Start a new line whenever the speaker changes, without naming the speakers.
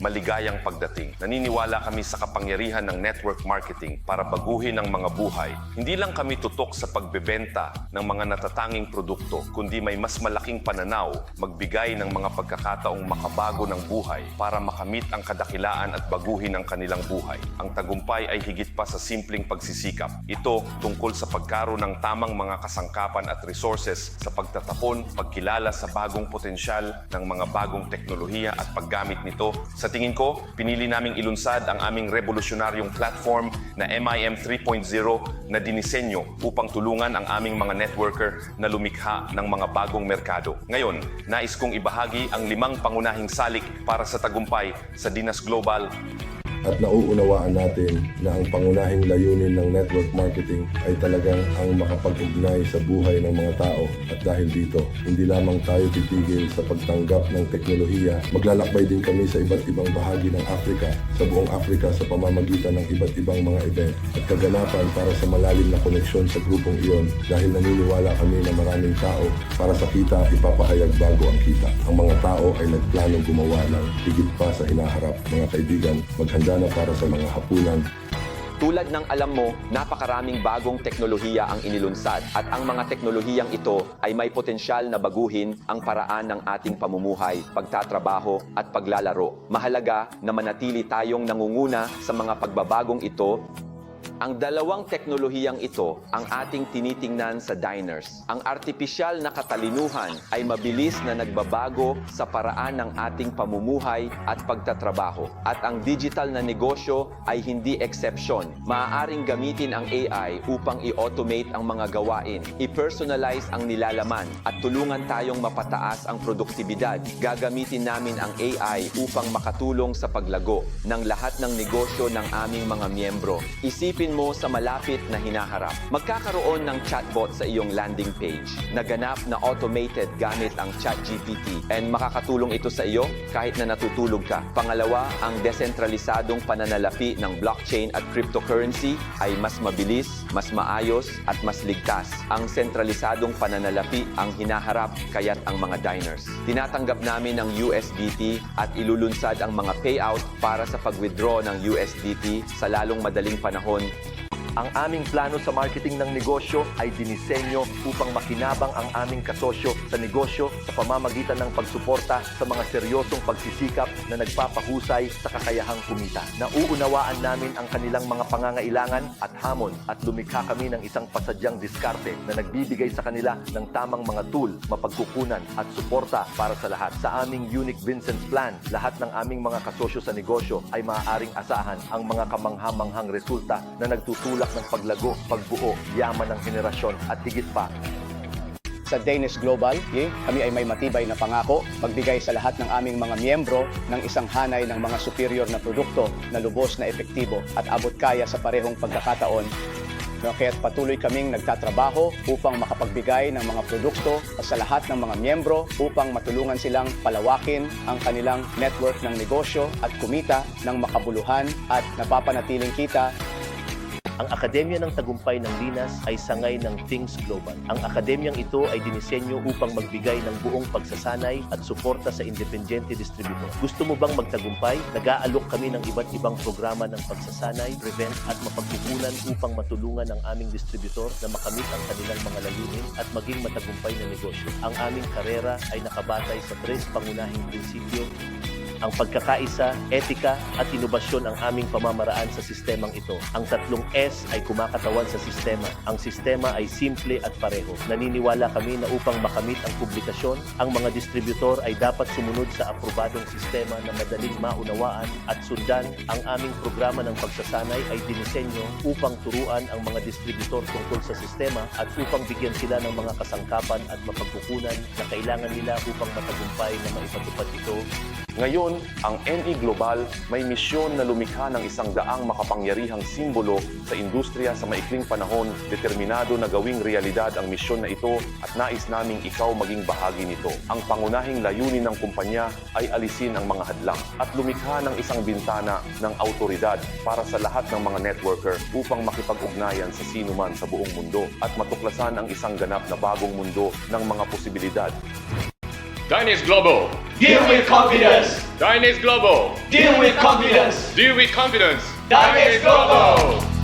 maligayang pagdating. Naniniwala kami sa kapangyarihan ng network marketing para baguhin ang mga buhay. Hindi lang kami tutok sa pagbebenta ng mga natatanging produkto, kundi may mas malaking pananaw magbigay ng mga pagkakataong makabago ng buhay para makamit ang kadakilaan at baguhin ang kanilang buhay. Ang tagumpay ay higit pa sa simpleng pagsisikap. Ito tungkol sa pagkaroon ng tamang mga kasangkapan at resources sa pagtatapon, pagkilala sa bagong potensyal ng mga bagong teknolohiya at paggamit nito. Sa tingin ko, pinili naming ilunsad ang aming revolusyonaryong platform na MIM 3.0 na dinisenyo upang tulungan ang aming mga networker na lumikha ng mga bagong merkado. Ngayon, nais kong ibahagi ang limang pangunahing salik para sa tagumpay sa Dinas Global
at nauunawaan natin na ang pangunahing layunin ng network marketing ay talagang ang makapag-ugnay sa buhay ng mga tao at dahil dito, hindi lamang tayo titigil sa pagtanggap ng teknolohiya, maglalakbay din kami sa iba't ibang bahagi ng Afrika, sa buong Afrika sa pamamagitan ng iba't ibang mga event at kaganapan para sa malalim na koneksyon sa grupong iyon dahil naniniwala kami na maraming tao para sa kita ipapahayag bago ang kita. Ang mga tao ay nagplanong gumawa ng higit pa sa hinaharap. Mga kaibigan, maghanda na para sa mga hapunan
Tulad ng alam mo, napakaraming bagong teknolohiya ang inilunsad at ang mga teknolohiyang ito ay may potensyal na baguhin ang paraan ng ating pamumuhay, pagtatrabaho at paglalaro. Mahalaga na manatili tayong nangunguna sa mga pagbabagong ito ang dalawang teknolohiyang ito ang ating tinitingnan sa diners. Ang artipisyal na katalinuhan ay mabilis na nagbabago sa paraan ng ating pamumuhay at pagtatrabaho. At ang digital na negosyo ay hindi exception. Maaaring gamitin ang AI upang i-automate ang mga gawain, i-personalize ang nilalaman at tulungan tayong mapataas ang produktibidad. Gagamitin namin ang AI upang makatulong sa paglago ng lahat ng negosyo ng aming mga miyembro. Isipin mo sa malapit na hinaharap. Magkakaroon ng chatbot sa iyong landing page na ganap na automated gamit ang ChatGPT and makakatulong ito sa iyo kahit na natutulog ka. Pangalawa, ang desentralisadong pananalapi ng blockchain at cryptocurrency ay mas mabilis, mas maayos at mas ligtas. Ang sentralisadong pananalapi ang hinaharap kaya't ang mga diners. Tinatanggap namin ang USDT at ilulunsad ang mga payout para sa pag-withdraw ng USDT sa lalong madaling panahon
Ang aming plano sa marketing ng negosyo ay dinisenyo upang makinabang ang aming kasosyo sa negosyo sa pamamagitan ng pagsuporta sa mga seryosong pagsisikap na nagpapahusay sa kakayahang kumita. Nauunawaan namin ang kanilang mga pangangailangan at hamon at lumikha kami ng isang pasadyang diskarte na nagbibigay sa kanila ng tamang mga tool, mapagkukunan at suporta para sa lahat. Sa aming Unique Vincent's Plan, lahat ng aming mga kasosyo sa negosyo ay maaaring asahan ang mga kamangha-manghang resulta na nagtutulak ng paglago, pagbuo, yaman ng henerasyon at higit pa.
Sa Danish Global, eh, kami ay may matibay na pangako magbigay sa lahat ng aming mga miyembro ng isang hanay ng mga superior na produkto na lubos na epektibo at abot kaya sa parehong pagkakataon. No, kaya't patuloy kaming nagtatrabaho upang makapagbigay ng mga produkto sa lahat ng mga miyembro upang matulungan silang palawakin ang kanilang network ng negosyo at kumita ng makabuluhan at napapanatiling kita
Ang Akademya ng Tagumpay ng Linas ay sangay ng Things Global. Ang akademyang ito ay dinisenyo upang magbigay ng buong pagsasanay at suporta sa independyente distributor. Gusto mo bang magtagumpay? Nag-aalok kami ng iba't ibang programa ng pagsasanay, prevent at mapagkukunan upang matulungan ang aming distributor na makamit ang kanilang mga layunin at maging matagumpay na negosyo. Ang aming karera ay nakabatay sa tres pangunahing prinsipyo ang pagkakaisa, etika at inobasyon ang aming pamamaraan sa sistemang ito. Ang tatlong S ay kumakatawan sa sistema. Ang sistema ay simple at pareho. Naniniwala kami na upang makamit ang publikasyon, ang mga distributor ay dapat sumunod sa aprobadong sistema na madaling maunawaan at sundan. Ang aming programa ng pagsasanay ay dinisenyo upang turuan ang mga distributor tungkol sa sistema at upang bigyan sila ng mga kasangkapan at mapagkukunan na kailangan nila upang matagumpay na maipatupad ito
Ngayon, ang NE Global may misyon na lumikha ng isang daang makapangyarihang simbolo sa industriya sa maikling panahon, determinado na gawing realidad ang misyon na ito at nais naming ikaw maging bahagi nito. Ang pangunahing layunin ng kumpanya ay alisin ang mga hadlang at lumikha ng isang bintana ng autoridad para sa lahat ng mga networker upang makipag-ugnayan sa sinuman sa buong mundo at matuklasan ang isang ganap na bagong mundo ng mga posibilidad
Diners Global. Give with confidence. Dynace Global.
Deal with confidence.
Deal with confidence.
Dynace Global.